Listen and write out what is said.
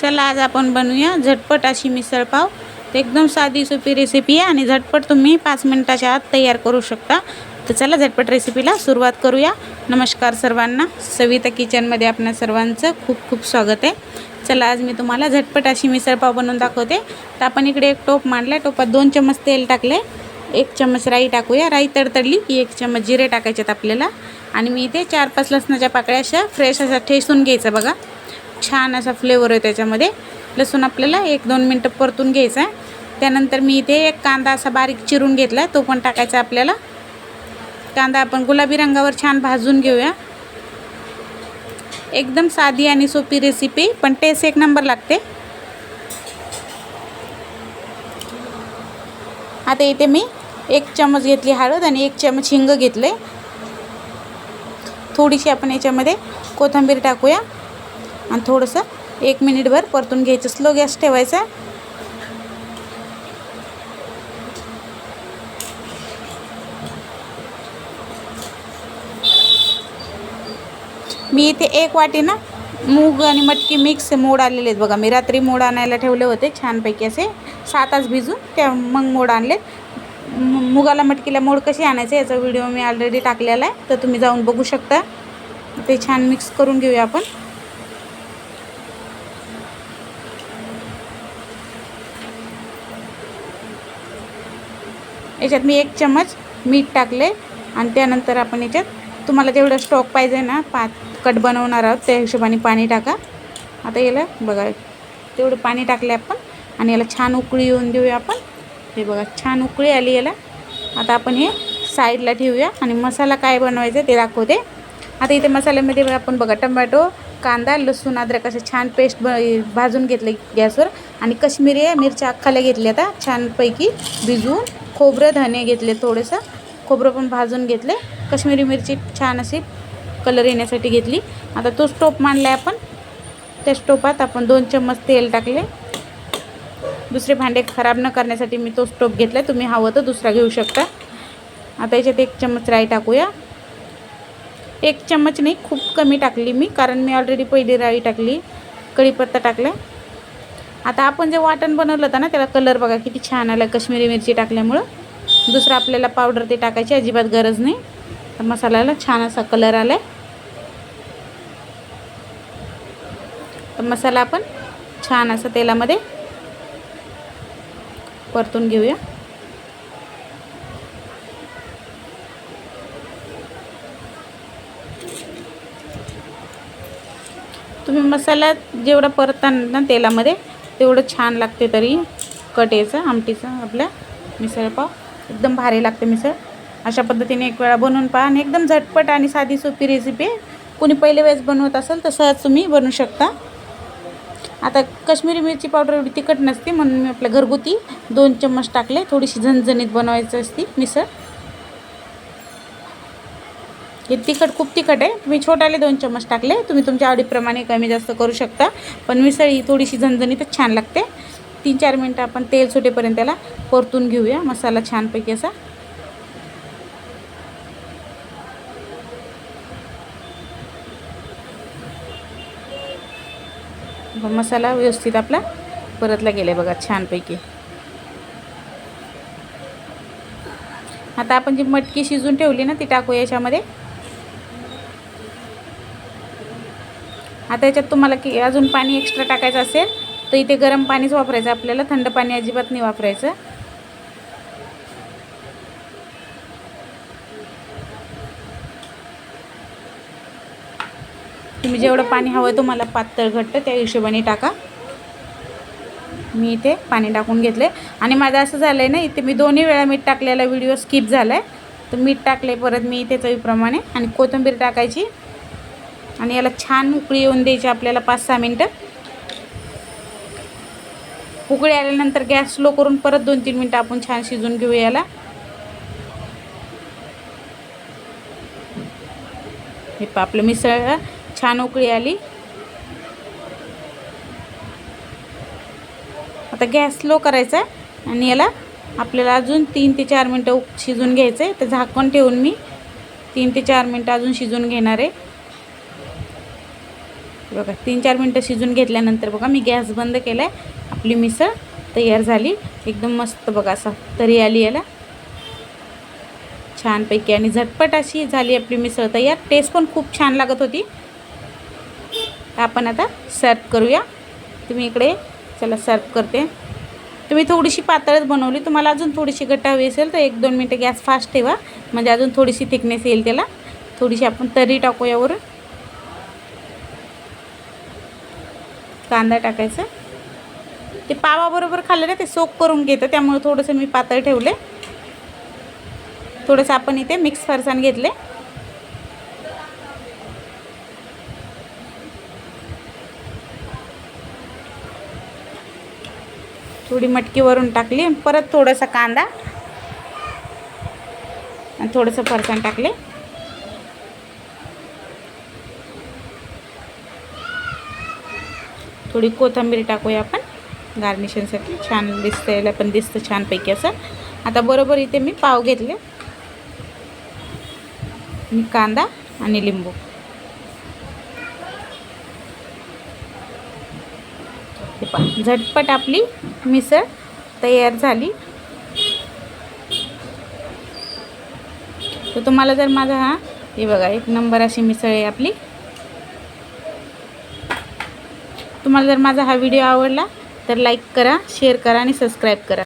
चला आज आपण बनवूया झटपट अशी मिसळपाव तर एकदम साधी सोपी रेसिपी आहे आणि झटपट तुम्ही पाच मिनटाच्या आत तयार करू शकता. तर चला झटपट रेसिपीला सुरुवात करूया. नमस्कार सर्वांना. सविता किचनमध्ये आपल्या सर्वांचं खूप खूप स्वागत आहे. चला आज मी तुम्हाला झटपट अशी मिसळपाव बनवून दाखवते. तर आपण इकडे एक टोप मांडला टोपात दोन चमच तेल टाकले एक चमच राई टाकूया. राई तडतडली की एक चम्मच जिरे टाकायच्यात आपल्याला. आणि मी इथे चार पाच लसणाच्या पाकळ्या अशा फ्रेश असा ठेसून घ्यायचा बघा. छान असा फ्लेवर आहे त्याच्यामध्ये. लसूण आपल्याला एक दोन मिनटं परतून घ्यायचा आहे. त्यानंतर मी इथे एक कांदा असा बारीक चिरून घेतला आहे. तो पण टाकायचा आपल्याला. कांदा आपण गुलाबी रंगावर छान भाजून घेऊया. एकदम साधी आणि सोपी रेसिपी पण टेस्ट एक नंबर लागते. आता इथे मी एक चमच घेतली हळद आणि एक चमच हिंग घेतले थोडीशी आपण याच्यामध्ये कोथिंबीर टाकूया. आणि थोडंसं एक मिनिटभर परतून घ्यायचं. स्लो गॅस ठेवायचा. मी इथे एक वाटी ना मूग आणि मटकी मिक्स मोड आलेले आहेत बघा. मी रात्री मोड आणायला ठेवले होते छानपैकी असे. सात तास भिजून त्या मग मोड आणले मुगाला मटकीला मोड कशी आणायचे याचा व्हिडिओ मी ऑलरेडी टाकलेला आहे. तर तुम्ही जाऊन बघू शकता. ते छान मिक्स करून घेऊया आपण. याच्यात मी एक चम्मच मीठ टाकले आणि त्यानंतर आपण याच्यात तुम्हाला जेवढं स्टॉक पाहिजे ना पात कट बनवणार आहोत त्या हिशोबाने पाणी टाका. आता याला बघा तेवढं पाणी टाकले आपण आणि याला छान उकळी येऊन देऊया आपण. हे बघा छान उकळी आली याला. आता आपण हे साईडला ठेवूया आणि मसाला काय बनवायचा ते दाखवते आता इथे मसाल्यामध्ये आपण बघा टमॅटो कांदा लसूण अद्रक असं छान पेस्ट ब भाजून घेतले गॅसवर. आणि कश्मीरी मिरच्या अख्खाल्या घेतल्या आता छानपैकी भिजवून. खोबरं धने घेतले थोडंसं. खोबरं पण भाजून घेतले. कश्मीरी मिरची छान अशी कलर येण्यासाठी घेतली. आता तो स्टोप मांडला आहे आपण. त्या स्टोपात आपण दोन चम्मच तेल टाकले. दुसरे भांडे खराब न करण्यासाठी मी तो स्टोप घेतला तुम्ही हवं तर दुसरा घेऊ शकता. आता याच्यात एक चम्मच राई टाकूया. एक चम्मच नाही खूप कमी टाकली मी कारण मी ऑलरेडी पहिली राई टाकली. कढीपत्ता टाकला. आता आपण जे वाटण बनवलं होतं ना त्याला कलर बघा किती छान आला. कश्मीरी मिरची टाकल्यामुळं दुसरं आपल्याला पावडर ते टाकायची अजिबात गरज नाही. तर मसाल्याला छान असा कलर आला आहे तर मसाला आपण छान असा तेलामध्ये परतून घेऊया. तुम्ही मसाला जेवढा परताना ना तेलामध्ये तेवढं छान लागते तरी कट यायचं आमटीचं आपल्या मिसळपाव एकदम भारी लागते मिसळ. अशा पद्धतीने एक वेळा बनवून पहा आणि एकदम झटपट आणि साधी सोपी रेसिपी कोणी पहिले वेळेस बनवत असेल तर सहज तुम्ही बनवू शकता. आता कश्मीरी मिरची पावडर एवढी तिखट नसते म्हणून मी आपल्या घरगुती दोन चम्मच टाकले. थोडीशी झणझणीत बनवायची असती मिसळ. हे तिखट खूप तिखट आहे. तुम्ही छोट्याले दोन चम्मच टाकले. तुम्ही तुमच्या आवडीप्रमाणे कमी जास्त करू शकता. पण मिसळ ही थोडीशी झणझणीतच छान लागते. तीन चार मिनटं आपण तेल सुटेपर्यंत त्याला परतून घेऊया. मसाला छानपैकी असा. मसाला व्यवस्थित आपला परतला गेला बघा छानपैकी. आता आपण जी मटकी शिजून ठेवली ना ती टाकू याच्यामध्ये. आता याच्यात तुम्हाला की अजून पाणी एक्स्ट्रा टाकायचं असेल तर इथे गरम पाणीच वापरायचं आपल्याला. थंड पाणी अजिबात नाही वापरायचं. तुम्ही जेवढं पाणी हवं तुम्हाला पातळ घट्ट त्या हिशोबाने टाका. मी इथे पाणी टाकून घेतले आणि माझं असं झालं आहे ना इथे मी दोन्ही वेळा मीठ टाकलेला व्हिडिओ स्किप झाला आहे तर मीठ टाकले परत मी इथे चवीप्रमाणे आणि कोथिंबीर टाकायची. आणि याला छान उकळी येऊन द्यायची आपल्याला पाच सहा मिनटं. उकळी आल्यानंतर गॅस स्लो करून परत दोन तीन मिनटं आपण छान शिजून घेऊ याला. हे आपलं मिसळ छान उकळी आली. आता गॅस स्लो करायचा आणि याला आपल्याला अजून तीन ते चार मिनटं उक शिजून घ्यायचं आहे तर झाकण ठेवून मी तीन ते चार मिनटं अजून शिजून घेणार आहे. बघा तीन चार मिनटं शिजून घेतल्यानंतर बघा मी गॅस बंद केला आहे आपली मिसळ तयार झाली. एकदम मस्त बघा असा तरी आली याला. छानपैकी आणि झटपट अशी झाली आपली मिसळ तयार. टेस्ट पण खूप छान लागत होती. आपण आता सर्व करूया. तुम्ही इकडे चला सर्व करते. तुम्ही थोडीशी पातळच बनवली. तुम्हाला अजून थोडीशी घट्ट हवी असेल तर एक दोन मिनटं गॅस फास्ट ठेवा. म्हणजे अजून थोडीशी थिकनेस येईल त्याला. थोडीशी आपण तरी टाकू यावरून कांदा टाकायचा. ते पावाबरोबर खाल्लं ना ते सोक करून घेतं त्यामुळे थोडंसं मी पातळ ठेवले. थोडंसं आपण इथे मिक्स फरसाण घेतले. थोडी मटकी वरून टाकली परत थोडासा कांदा. आणि थोडंसं फरसाण टाकले. थोडी कोथिंबीर टाकूया आपण. गार्निशिंगसाठी छान दिसतं पण दिसतं छानपैकी असं. आता बरोबर इथे मी पाव घेतले. मी कांदा आणि लिंबू. पहा झटपट आपली मिसळ तयार झाली. तर तुम्हाला जर माझा हा हे बघा एक नंबर अशी मिसळ आहे आपली. तुम्हाला जर माझा हा व्हिडिओ आवडला तर लाईक करा शेअर करा आणि सबस्क्राईब करा.